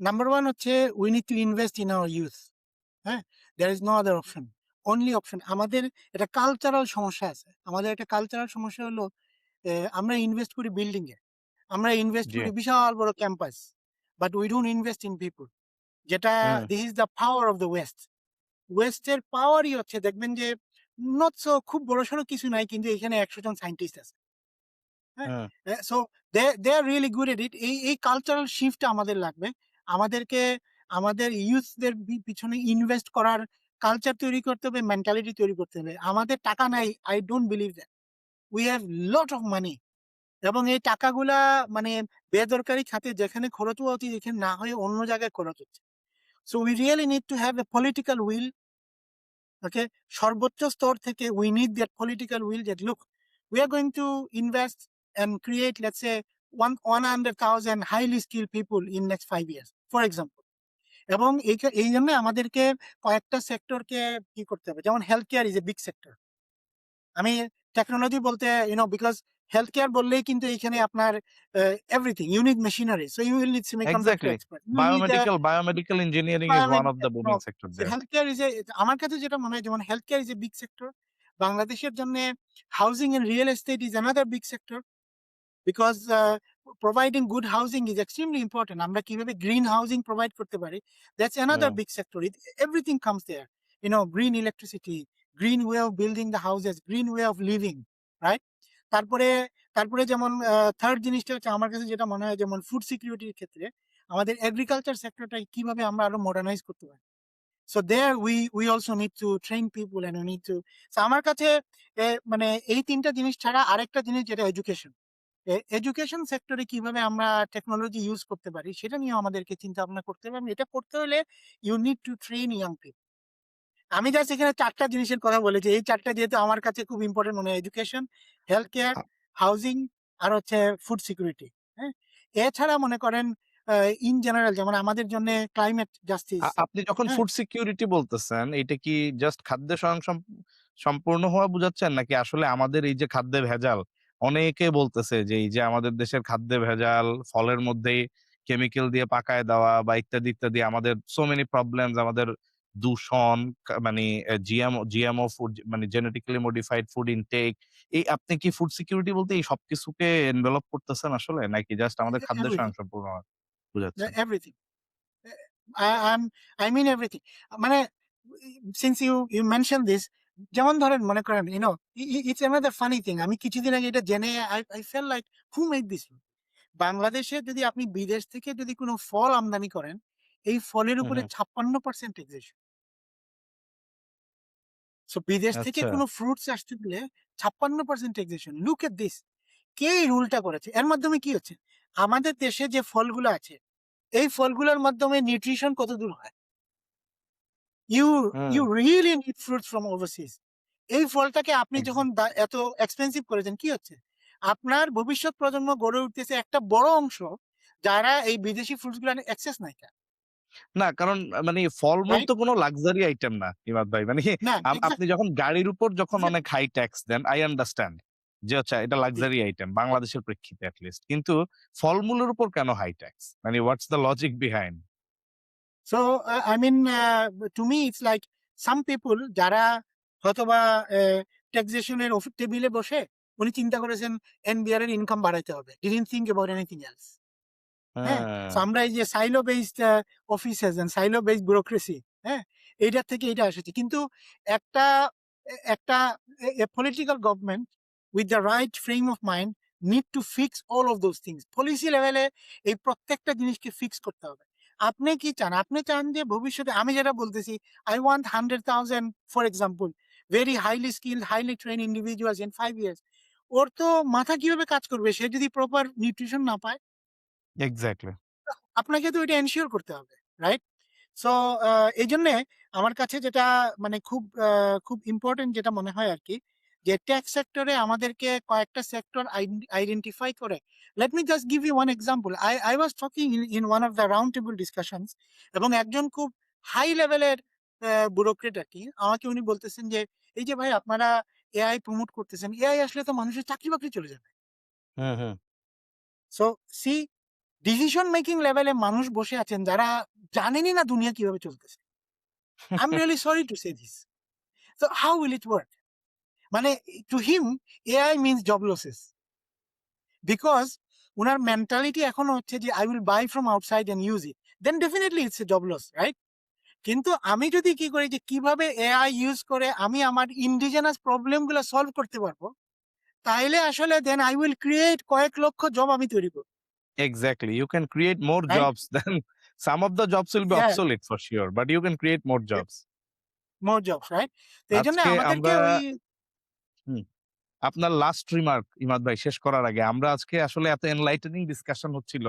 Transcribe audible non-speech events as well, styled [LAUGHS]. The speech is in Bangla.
নাম্বার ওয়ান হচ্ছে we need to invest in our youth হ্যাঁ? There is no other option only option আমাদের এটা কালচারাল সমস্যা আছে। আমাদের একটা কালচারাল সমস্যা হলো আমরা ইনভেস্ট করি বিল্ডিং এ। আমরা ইনভেস্ট করি বিশাল বড় campus but we don't invest in people যেটা this is the power of the west ওয়েস্টের পাওয়ারই হচ্ছে দেখবেন যে নট সো খুব বড় সড়ো কিছু নাই কিন্তু এখানে একশো জন সাইন্টিস্ট আছে। হ্যাঁ? So they they are really good at it এই এই কালচারাল শিফট আমাদের লাগবে। আমাদেরকে আমাদের ইউথদের পিছনে ইনভেস্ট করার কালচার তৈরি করতে হবে মেন্টালিটি তৈরি করতে হবে। আমাদের টাকা নাই I don't believe that we have lot of money এবং এই টাকাগুলা মানে বেদরকারি খাতে যেখানে খরচ হওয়া উচিত এখানে না হয়ে অন্য জায়গায় খরচ হচ্ছে। So we really need to have a political will okay সর্বোচ্চ স্তর থেকে we need that political will that look we are going to invest and create let's say, one 100,000 highly skilled people in next five years, for example. এবং এই এই জন্য আমাদেরকে কয়েকটা সেক্টরকে কি করতে হবে। যেমন health care is a big sector আমি টেকনোলজি বলতে you know because health care বললেই কিন্তু এখানে আপনার everything unit machinery so you will need semiconductor expert biomedical biomedical engineering is one of the booming sector health care is আমার কাছে যেটা মনে হয় যেমন health care is a big sector বাংলাদেশের জন্য housing and real estate is another big sector because providing good housing is extremely important আমরা কীভাবে গ্রিন হাউজিং প্রোভাইড করতে পারি? That's another big sector it everything comes there you know green electricity green way of building the houses green way of living right? তারপরে তারপরে যেমন থার্ড জিনিসটা হচ্ছে আমার কাছে যেটা মনে হয় যেমন ফুড সিকিউরিটির ক্ষেত্রে আমাদের এগ্রিকালচার সেক্টরটা কীভাবে আমরা আরও মডার্নাইজ করতে পারি? So there we we also need to train people and we need to আমার কাছে মানে এই তিনটা জিনিস ছাড়া আরেকটা জিনিস যেটা এডুকেশন এডুকেশন সেক্টরে কীভাবে আমরা টেকনোলজি ইউজ করতে পারি সেটা নিয়ে আমাদেরকে চিন্তা ভাবনা করতে হবে। এটা করতে হলে you need to train young people আমি জাস্ট এখানে চারটা জিনিসের কথা বলেছি। এই চারটা যেহেতু আমার কাছে খুব ইম্পর্টেন্ট মনে হয় এডুকেশন হেলথ কেয়ার হাউজিং আর হচ্ছে ফুড সিকিউরিটি হ্যাঁ? এছাড়া মনে করেন ইন জেনারেল যেমন আমাদের জন্য ক্লাইমেট জাস্টিস আপনি যখন হ্যাঁ? ফুড সিকিউরিটি বলতেছেন এটা কি জাস্ট খাদ্য স্বয়ং সম- সম্পূর্ণ হওয়া বুঝাচ্ছেন? নাকি আসলে আমাদের এই যে খাদ্যে ভেজাল অনেকে বলতেছে যে এই যে আমাদের দেশের খাদ্যে ভেজাল ফলের মধ্যেই কেমিক্যাল দিয়ে পাকায় দেওয়া বা ইত্যাদি ইত্যাদি আমাদের সো মেনি প্রবলেমস আমাদের দূষণ মানে জিএমও জিএমও ফুড মানে জেনেটিক্যালি মডিফাইড ফুড ইনটেক এই আপনি কি ফুড সিকিউরিটি বলতে এই সবকিছুকে এনভেলপ করতেছেন আসলে? নাকি জাস্ট আমাদের খাদ্য এভরিথিং স্বয়ংসম্পূর্ণ বুঝাচ্ছেন। Everything I'm I mean everything. মানে since you you mentioned this যেমন ধরেন মনে করেন know i- i- it's another আমি কিছুদিন আগে এটা জেনে I felt like who made this? বাংলাদেশে যদি আপনি বিদেশ থেকে যদি কোনো ফল আমদানি করেন এই ফলের উপরে ছাপ্পান্ন পার্সেন্ট ট্যাক্সেশন সো বিদেশ থেকে আচ্ছা। কোনো ফ্রুটস আসতে দিলে ছাপ্পান্ন percent taxation look at this কে এই রুলটা করেছে? এর মাধ্যমে কি হচ্ছে? আমাদের দেশে যে ফলগুলো আছে এই ফলগুলোর মাধ্যমে নিউট্রিশন কত দূর হয়? You you really need fruits from overseas এই ফলটাকে আপনি যখন এত এক্সপেন্সিভ করেছেন কি হচ্ছে আপনার ভবিষ্যৎ প্রজন্ম গড়ে উঠতেছে একটা বড় অংশ যারা এই বিদেশি ফ্রুটসগুলো অ্যাক্সেস নাই না কারণ মানে ফলমূল তো কোনো লাক্সারি আইটেম না ইমাদ ভাই। মানে আপনি যখন গাড়ির উপর যখন অনেক হাই ট্যাক্স দেন আই আন্ডারস্ট্যান্ড যে আচ্ছা এটা লাক্সারি আইটেম বাংলাদেশের প্রেক্ষিতে এট লিস্ট। কিন্তু ফলমূলের উপর কেন হাই ট্যাক্স? মানে what's the logic behind? So I mean to me it's like some people যারা হয়তোবা ট্যাক্সেশনের টেবিলে বসে উনি চিন্তা করেছেন এনবিআর এর ইনকাম বাড়াইতে হবে। Didn't think about anything else হ্যাঁ? হ্যাঁ। আমরা এই যে silo based offices and silo based bureaucracy হ্যাঁ? এইটার থেকে এটা এসেছে। কিন্তু একটা একটা political government with the right frame of mind need to fix all of those things policy লেভেলে এই প্রত্যেকটা জিনিসকে ফিক্স করতে হবে। আপনি কি চান? আপনি চান যে ভবিষ্যতে আমি যেটা বলতেছি I want hundred thousand for example very highly skill highly train individuals in five years or তো মাথা কীভাবে কাজ করবে? সে যদি প্রপার নিউট্রিশন না পায়? এক্সাক্টলি। আপনাকে তো এটা এনশিওর করতে হবে রাইট সো এই জন্যে আমার কাছে যেটা মানে খুব খুব ইম্পর্টেন্ট যেটা মনে হয় আর কি যে ট্যাক্স সেক্টরে আমাদেরকে কয়েকটা সেক্টর আইডেন্টিফাই করে। Let me just give you one example I I was talking in one of the round table discussions এবং একজন খুব হাই লেভেলের ব্যুরোক্রেট আর কি আমাকে উনি বলতেছেন যে এই যে ভাই আপনারা এআই প্রমোট করতেছেন এআই আসলে তো মানুষের চাকরি বাকরি চলে যাবে। সো সি ডিসিশন মেকিং লেভেলে মানুষ বসে আছেন যারা জানেনই না দুনিয়া কীভাবে চলতেছে। I am really sorry to say this so how will it work মানে to him AI means job losses because owner mentality এখনও হচ্ছে যে I will buy from outside and use it then definitely it's a job loss right কিন্তু আমি যদি কি করি যে কীভাবে এআই ইউজ করে আমি আমার ইন্ডিজেনাস প্রবলেমগুলো সলভ করতে পারব তাইলে আসলে দেন আই উইল ক্রিয়েট কয়েক লক্ষ জব আমি তৈরি করব। Can create more Right? jobs than [LAUGHS] some of the jobs will be Yeah. obsolete for sure, but you can create more jobs. More jobs right তো এই জন্য আমাদেরকে আপনার লাস্ট রিমার্ক ইমাদ ভাই, শেষ করার আগে। আমরা আজকে আসলে এত এনলাইটেনিং ডিসকাশন হচ্ছিল।